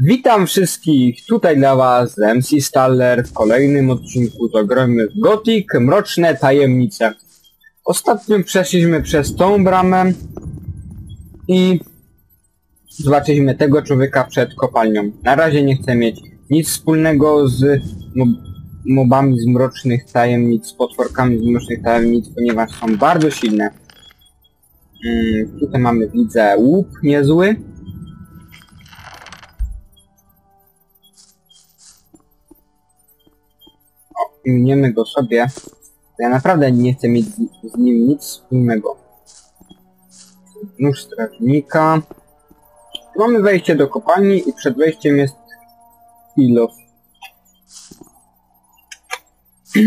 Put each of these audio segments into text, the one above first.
Witam wszystkich, tutaj dla was MC Staller w kolejnym odcinku to gramy w Gothic Mroczne Tajemnice. Ostatnio przeszliśmy przez tą bramę i zobaczyliśmy tego człowieka przed kopalnią. Na razie nie chcę mieć nic wspólnego z mob mobami z Mrocznych Tajemnic, z potworkami z Mrocznych Tajemnic, ponieważ są bardzo silne. Mm, tutaj mamy, widzę, łup niezły. Miniemy go sobie. Ja naprawdę nie chcę mieć z, nim nic wspólnego. Nóż strażnika. Mamy wejście do kopalni i przed wejściem jest kilof.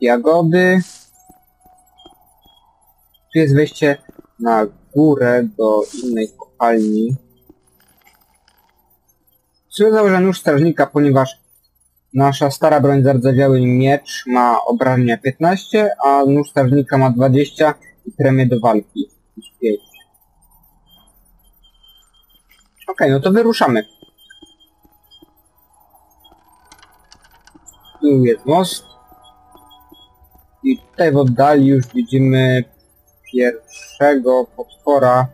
Jagody. Tu jest wejście na górę do innej kopalni. Przywiązał, że nóż strażnika, ponieważ nasza stara broń zardzewiały miecz ma obrażenia 15, a nóż strażnika ma 20 i premię do walki. 5. Okej, no to wyruszamy. Tu jest most. I tutaj w oddali już widzimy pierwszego potwora,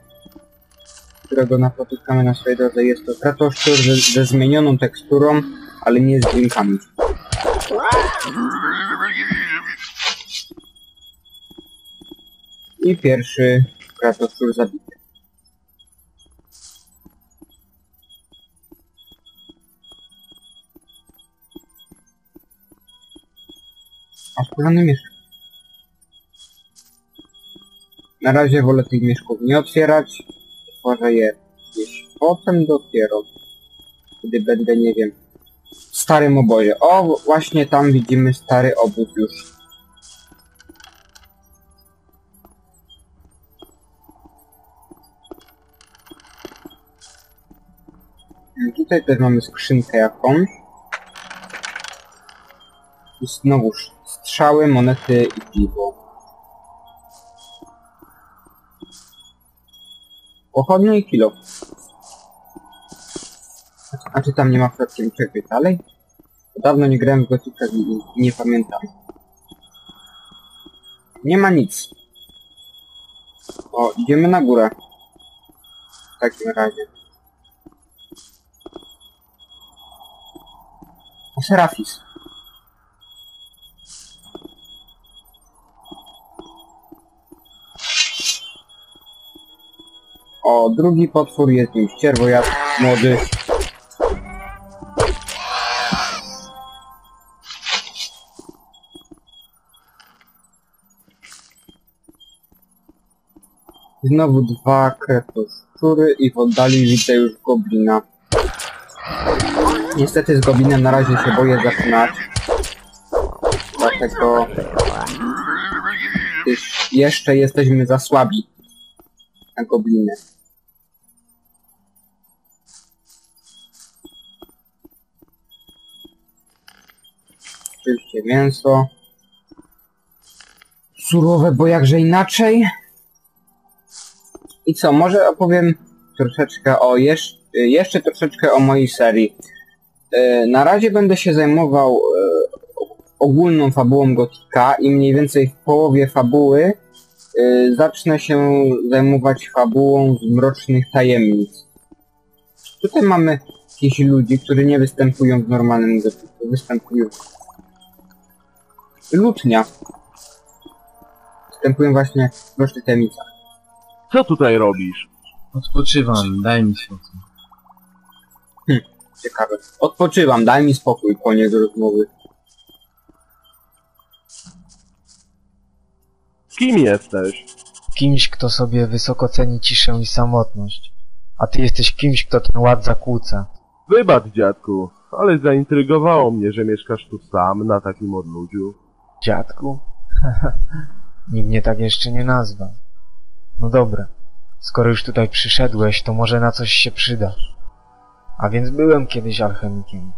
którego napotykamy na swojej drodze. Jest to kratoszczur ze, ze zmienioną teksturą, ale nie z dźwiękami. I pierwszy kratoszczur zabity. A skórzany mieszek. Na razie wolę tych mieszków nie otwierać. Otworzę je gdzieś potem dopiero. Kiedy będę, nie wiem, starym obozie. O, właśnie tam widzimy stary obóz już. I Tutaj też mamy skrzynkę jakąś. I znowuż strzały, monety i piwo. Pochodnie i kilo. A czy tam nie ma przypadkiem czegoś dalej? Dawno nie grałem w Gothica i nie pamiętam. Nie ma nic. O, idziemy na górę. W takim razie. O, Serafis. O, drugi potwór jest nim ścierwojad, młody. Znowu dwa kretoszczury i w oddali widzę już goblina. Niestety z goblinem na razie się boję zaczynać. Dlatego... Gdyż jeszcze jesteśmy za słabi na gobliny. Oczywiście mięso. Surowe, bo jakże inaczej. I co, może opowiem troszeczkę o jeszcze, jeszcze troszeczkę o mojej serii. E, Na razie będę się zajmował e, ogólną fabułą Gotika i mniej więcej w połowie fabuły e, zacznę się zajmować fabułą z Mrocznych Tajemnic. Tutaj mamy jakichś ludzi, którzy nie występują w normalnym Gotiku, występują lutnia. Występują właśnie w Mrocznych Tajemnicach. Co tutaj robisz? Odpoczywam, daj mi spokój. Ciekawe. Odpoczywam, daj mi spokój, koniec rozmowy. Kim jesteś? Kimś, kto sobie wysoko ceni ciszę i samotność. A ty jesteś kimś, kto ten ład zakłóca. Wybacz, dziadku, ale zaintrygowało mnie, że mieszkasz tu sam, na takim odludziu. Dziadku? Nikt mnie tak jeszcze nie nazwał. No dobra. Skoro już tutaj przyszedłeś, to może na coś się przydasz. A więc byłem kiedyś alchemikiem.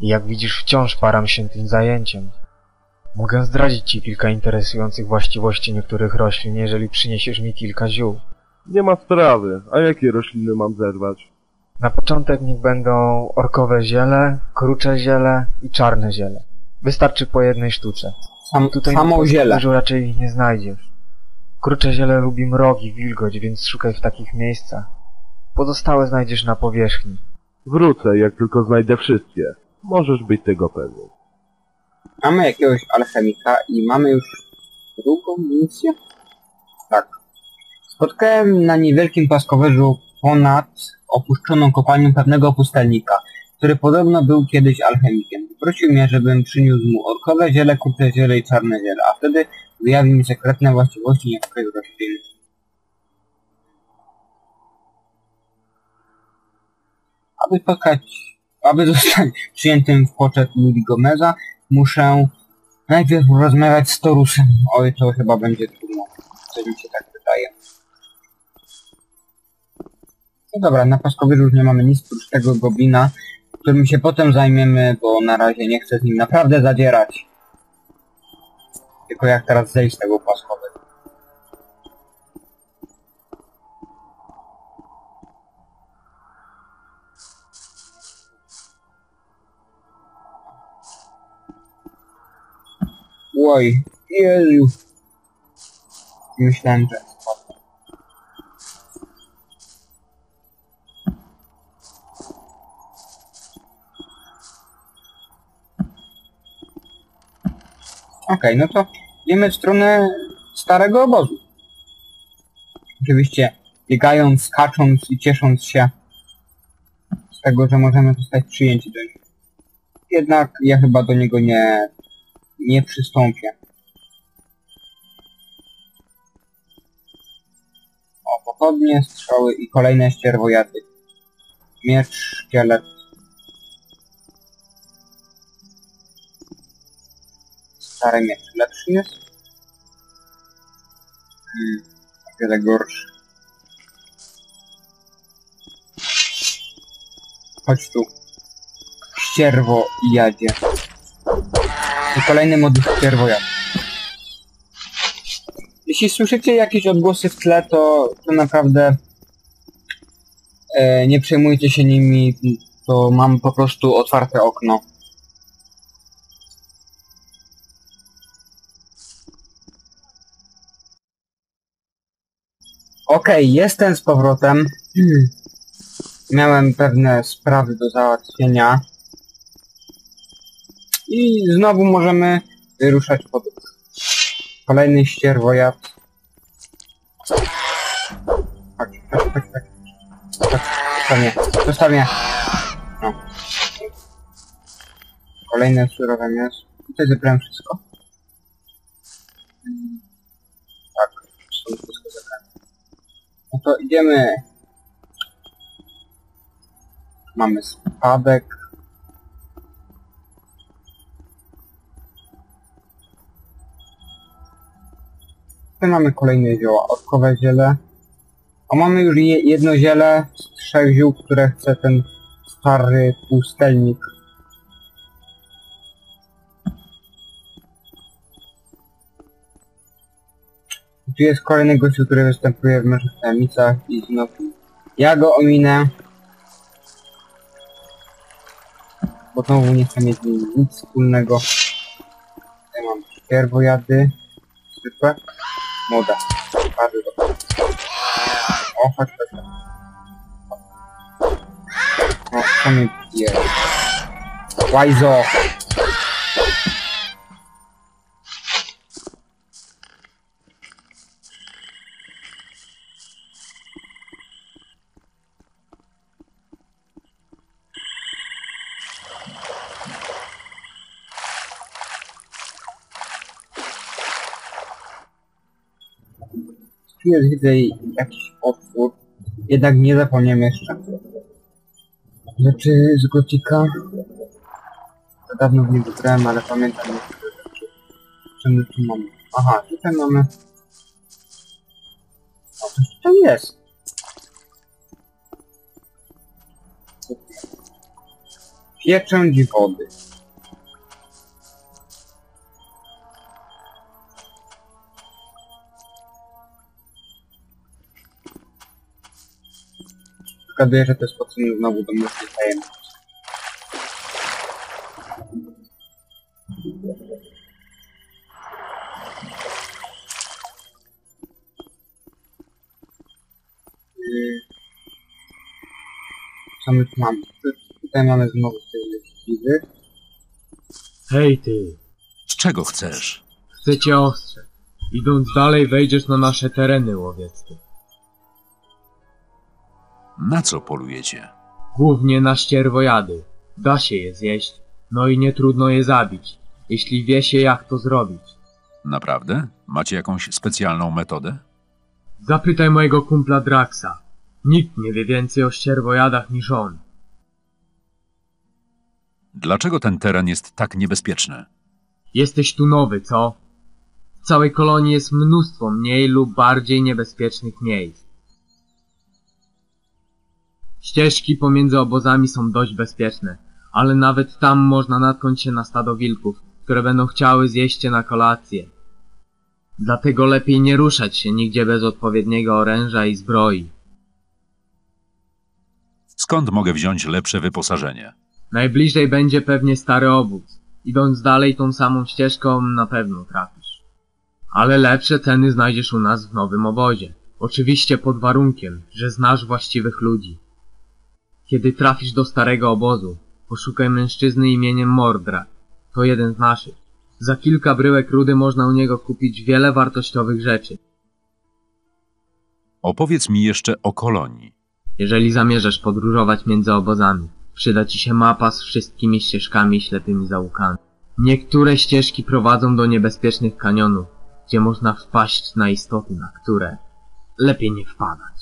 I jak widzisz, wciąż param się tym zajęciem. Mogę zdradzić ci kilka interesujących właściwości niektórych roślin, jeżeli przyniesiesz mi kilka ziół. Nie ma sprawy, a jakie rośliny mam zerwać? Na początek niech będą orkowe ziele, krucze ziele i czarne ziele. Wystarczy po jednej sztuce. Sam, Tutaj samo na ziele. Dużo raczej ich nie znajdziesz. Krucze ziele lubi mrogi, wilgoć, więc szukaj w takich miejscach. Pozostałe znajdziesz na powierzchni. Wrócę, jak tylko znajdę wszystkie. Możesz być tego pewien. Mamy jakiegoś alchemika i mamy już drugą misję? Tak. Spotkałem na niewielkim płaskowyżu ponad opuszczoną kopalnią pewnego pustelnika, który podobno był kiedyś alchemikiem. Prosił mnie, żebym przyniósł mu orkowe ziele, krucze ziele i czarne ziele, a wtedy wyjawił mi sekretne właściwości niektórych roślin. Aby spotkać, aby zostać przyjętym w poczet Ludzi Gomeza, muszę najpierw rozmawiać z Torusem. Oj, to chyba będzie trudno. Coś mi się tak wydaje. No dobra, na Paskowie już nie mamy nic prócz tego goblina, którym się potem zajmiemy, bo na razie nie chcę z nim naprawdę zadzierać. Tylko jak teraz zejść z tego Paskowy. Oj. Myślałem, że spadł. Okej, no to idziemy w stronę starego obozu. Oczywiście biegając, skacząc i ciesząc się z tego, że możemy zostać przyjęci do niego. Jednak ja chyba do niego nie, nie przystąpię. O, pochodnie, strzały i kolejne ścierwojady. Miecz, szkielet. Stary miecz lepszy jest? Hmm, o wiele gorszy. Chodź tu. Ścierwo jadzie. I kolejny moduł ścierwojad. Jeśli słyszycie jakieś odgłosy w tle, to, to naprawdę e, nie przejmujcie się nimi, to mam po prostu otwarte okno. Okej, jestem z powrotem. Miałem pewne sprawy do załatwienia. I znowu możemy wyruszać podróż. Kolejny ścierwojad. Chodź, chodź, chodź, chodź. Chodź, zostaw mnie. No. Kolejne surowe mięso. Tutaj zebrałem wszystko. No to idziemy. Mamy spadek. Tutaj mamy kolejne zioła. Orkowe ziele. A mamy już je, jedno ziele z trzech ziół, które chce ten stary pustelnik. Tu jest kolejny gościu, który występuje w naszych tajemnicach i znowu ja go ominę. Bo znowu nie chcę mieć nic wspólnego. Tutaj mam pierwojady. Zwykłe. Młoda. Bardzo dobrze. O, chodź, chodź. O, co mnie bije? Łajzo! Jest widzę jakiś otwór. Jednak nie zapomniałem jeszcze. Rzeczy z Gotika. Dawno w nie wybrałem, ale pamiętam niektóre rzeczy. My tu mamy? Aha, tutaj mamy... O, coś tutaj jest. Pieczęć wody. Zgaduję, że to jest potrzebne znowu do tajemnicy. Yy. Co my tu mamy? Tu- Tutaj mamy znowu myśliwych. Hej ty, Czego chcesz? chcę cię ostrzec. Idąc dalej wejdziesz na nasze tereny łowieckie. Na co polujecie? Głównie na ścierwojady. Da się je zjeść, no i nie trudno je zabić, jeśli wie się jak to zrobić. Naprawdę? Macie jakąś specjalną metodę? Zapytaj mojego kumpla Draxa. Nikt nie wie więcej o ścierwojadach niż on. Dlaczego ten teren jest tak niebezpieczny? Jesteś tu nowy, co? W całej kolonii jest mnóstwo mniej lub bardziej niebezpiecznych miejsc. Ścieżki pomiędzy obozami są dość bezpieczne, ale nawet tam można natknąć się na stado wilków, które będą chciały zjeść cię na kolację. Dlatego lepiej nie ruszać się nigdzie bez odpowiedniego oręża i zbroi. Skąd mogę wziąć lepsze wyposażenie? Najbliżej będzie pewnie stary obóz. Idąc dalej tą samą ścieżką na pewno trafisz. Ale lepsze ceny znajdziesz u nas w nowym obozie. Oczywiście pod warunkiem, że znasz właściwych ludzi. Kiedy trafisz do starego obozu, poszukaj mężczyzny imieniem Mordra. To jeden z naszych. Za kilka bryłek rudy można u niego kupić wiele wartościowych rzeczy. Opowiedz mi jeszcze o kolonii. Jeżeli zamierzasz podróżować między obozami, przyda ci się mapa z wszystkimi ścieżkami i ślepymi zaułkami. Niektóre ścieżki prowadzą do niebezpiecznych kanionów, gdzie można wpaść na istoty, na które lepiej nie wpadać.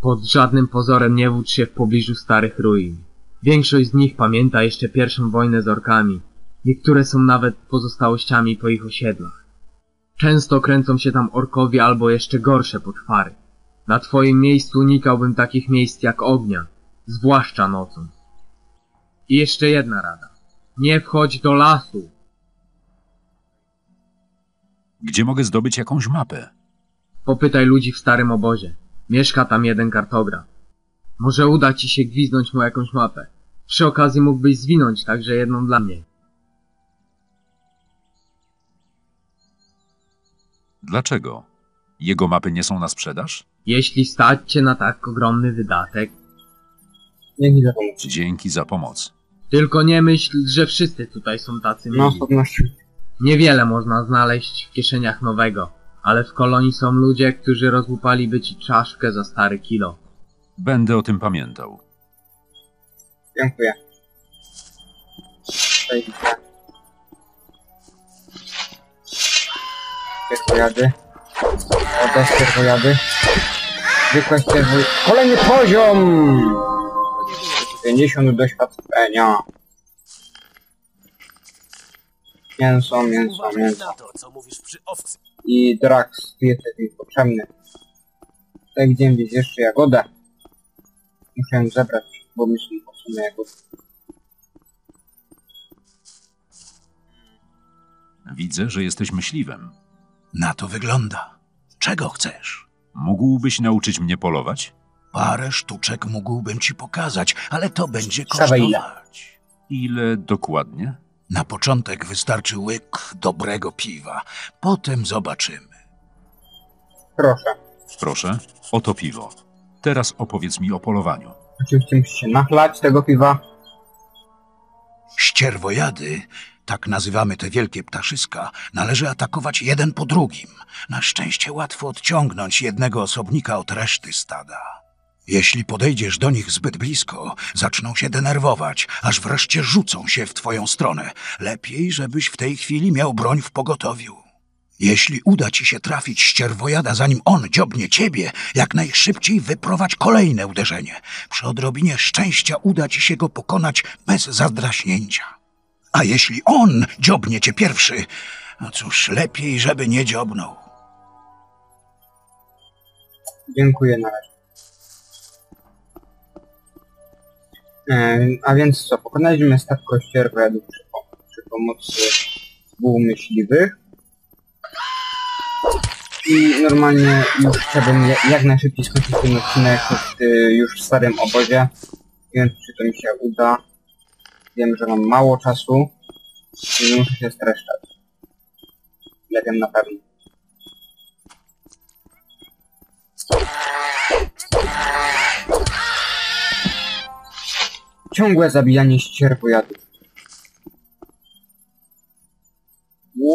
Pod żadnym pozorem nie wódź się w pobliżu starych ruin. Większość z nich pamięta jeszcze pierwszą wojnę z orkami. Niektóre są nawet pozostałościami po ich osiedlach. Często kręcą się tam orkowie albo jeszcze gorsze potwary. Na twoim miejscu unikałbym takich miejsc jak ognia, zwłaszcza nocą. I jeszcze jedna rada. Nie wchodź do lasu. Gdzie mogę zdobyć jakąś mapę? Popytaj ludzi w starym obozie. Mieszka tam jeden kartograf. Może uda ci się gwiznąć mu jakąś mapę. Przy okazji mógłbyś zwinąć także jedną dla mnie. Dlaczego? Jego mapy nie są na sprzedaż? Jeśli stać cię na tak ogromny wydatek, Dzięki za pomoc. Dzięki za pomoc. tylko nie myśl, że wszyscy tutaj są tacy No, z mili. pewnością. Niewiele można znaleźć w kieszeniach nowego, ale w kolonii są ludzie, którzy rozłupaliby ci czaszkę za stary kilo. Będę o tym pamiętał. Dziękuję. Ścierwojady. Młode ścierwojady. Zwykłe ścierwojady. Kolejny poziom! 50 doświadczenia. Mięso, mięso, mięso. na to, co mówisz przy owcy. I Drax, ty jesteś mi potrzebny. Tutaj gdzie gdzieś jeszcze jagodę. Musiałem zebrać, bo mi są potrzebne jagody. Widzę, że jesteś myśliwym. Na to wygląda. Czego chcesz? Mógłbyś nauczyć mnie polować? Parę sztuczek mógłbym ci pokazać, ale to będzie ile. kosztować. Ile dokładnie? Na początek wystarczy łyk dobrego piwa. Potem zobaczymy. Proszę. Proszę, oto piwo. Teraz opowiedz mi o polowaniu. Oczywiście musicie nachlać tego piwa. Ścierwojady, tak nazywamy te wielkie ptaszyska, należy atakować jeden po drugim. Na szczęście łatwo odciągnąć jednego osobnika od reszty stada. Jeśli podejdziesz do nich zbyt blisko, zaczną się denerwować, aż wreszcie rzucą się w twoją stronę. Lepiej, żebyś w tej chwili miał broń w pogotowiu. Jeśli uda ci się trafić ścierwojada, zanim on dziobnie ciebie, jak najszybciej wyprowadź kolejne uderzenie. Przy odrobinie szczęścia uda ci się go pokonać bez zadraśnięcia. A jeśli on dziobnie cię pierwszy, no cóż, lepiej, żeby nie dziobnął. Dziękuję na razie. A więc co, pokonaliśmy stawkę ścierwojadów przy, przy pomocy dwóch myśliwych. I normalnie już chciałbym ja- jak najszybciej skończyć ten odcinek już w starym obozie. Wiem, czy to mi się uda. Wiem, że mam mało czasu. i muszę się streszczać. Nie wiem na pewno. Ciągłe zabijanie ścierwojadów.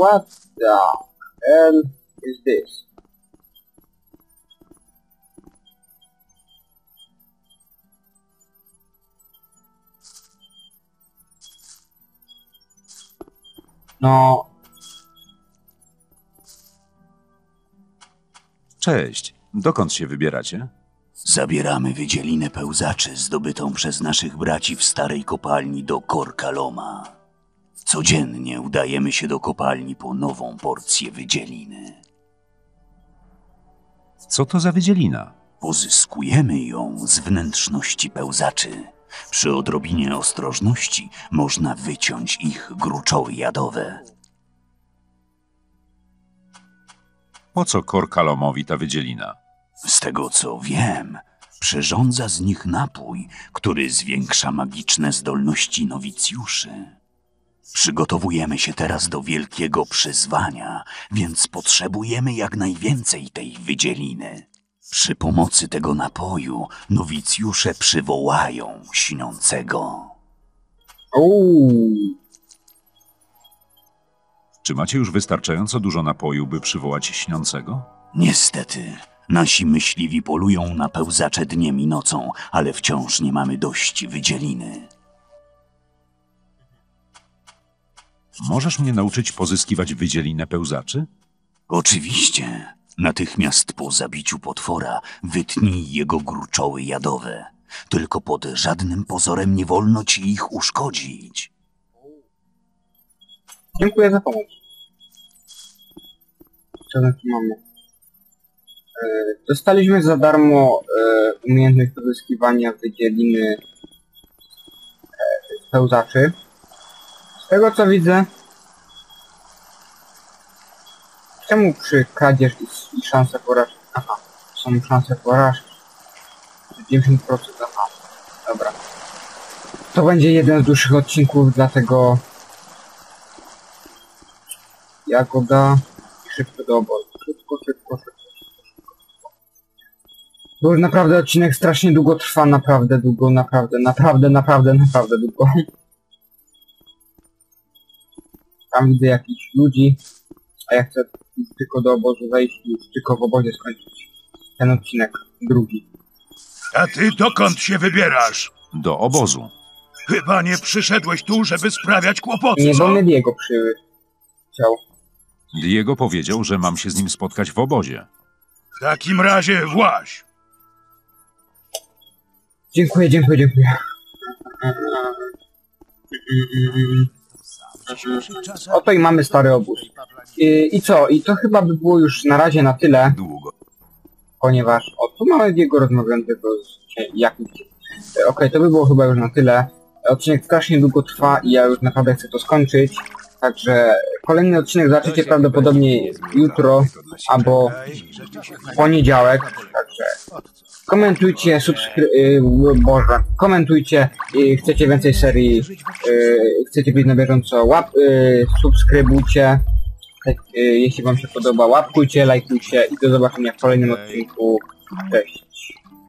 What the hell is this? No, Cześć. Dokąd się wybieracie? Zabieramy wydzielinę pełzaczy zdobytą przez naszych braci w starej kopalni do Korkaloma. Codziennie udajemy się do kopalni po nową porcję wydzieliny. Co to za wydzielina? Pozyskujemy ją z wnętrzności pełzaczy. Przy odrobinie ostrożności można wyciąć ich gruczoły jadowe. Po co Korkalomowi ta wydzielina? Z tego co wiem, przyrządza z nich napój, który zwiększa magiczne zdolności nowicjuszy. Przygotowujemy się teraz do wielkiego przyzwania, więc potrzebujemy jak najwięcej tej wydzieliny. Przy pomocy tego napoju nowicjusze przywołają śniącego. uuu, Czy macie już wystarczająco dużo napoju, by przywołać śniącego? Niestety, nasi myśliwi polują na pełzacze dniem i nocą, ale wciąż nie mamy dość wydzieliny. Możesz mnie nauczyć pozyskiwać wydzielinę pełzaczy? Oczywiście. Natychmiast po zabiciu potwora wytnij jego gruczoły jadowe. Tylko pod żadnym pozorem nie wolno ci ich uszkodzić. dziękuję za pomoc. Co my tu mamy? E, Dostaliśmy za darmo e, umiejętność pozyskiwania wydzieliny e, pełzaczy. Z tego co widzę, czemu przy kradzież i, szanse porażki? Aha, są szanse porażki. 90%, aha, dobra. To będzie jeden z dłuższych odcinków, dlatego Jagoda i szybko do obozu. Szybko, szybko, szybko. Bo już naprawdę odcinek strasznie długo trwa, naprawdę długo, naprawdę, naprawdę, naprawdę, naprawdę długo. Tam widzę jakichś ludzi, a ja chcę już tylko do obozu wejść i już tylko w obozie skończyć ten odcinek drugi. A ty dokąd się wybierasz? Do obozu. Chyba nie przyszedłeś tu, żeby sprawiać kłopoty, Nie, co? bo Mediego przy... chciał. Diego powiedział, że mam się z nim spotkać w obozie. W takim razie właź. Dziękuję, dziękuję, dziękuję. Oto i mamy stary obóz. I, I co? I to chyba by było już na razie na tyle, Długo. ponieważ o, tu mamy jego rozmawiającego z jakimś... E, Okej, to by było chyba już na tyle. Odcinek strasznie długo trwa i ja już naprawdę chcę to skończyć. Także kolejny odcinek zobaczycie prawdopodobnie jutro albo w poniedziałek. Także komentujcie, subskry... y, Boże, komentujcie, y, chcecie więcej serii, y, chcecie być na bieżąco, łap, y, subskrybujcie, tak, y, jeśli wam się podoba, łapkujcie, lajkujcie i do zobaczenia w kolejnym odcinku. Cześć.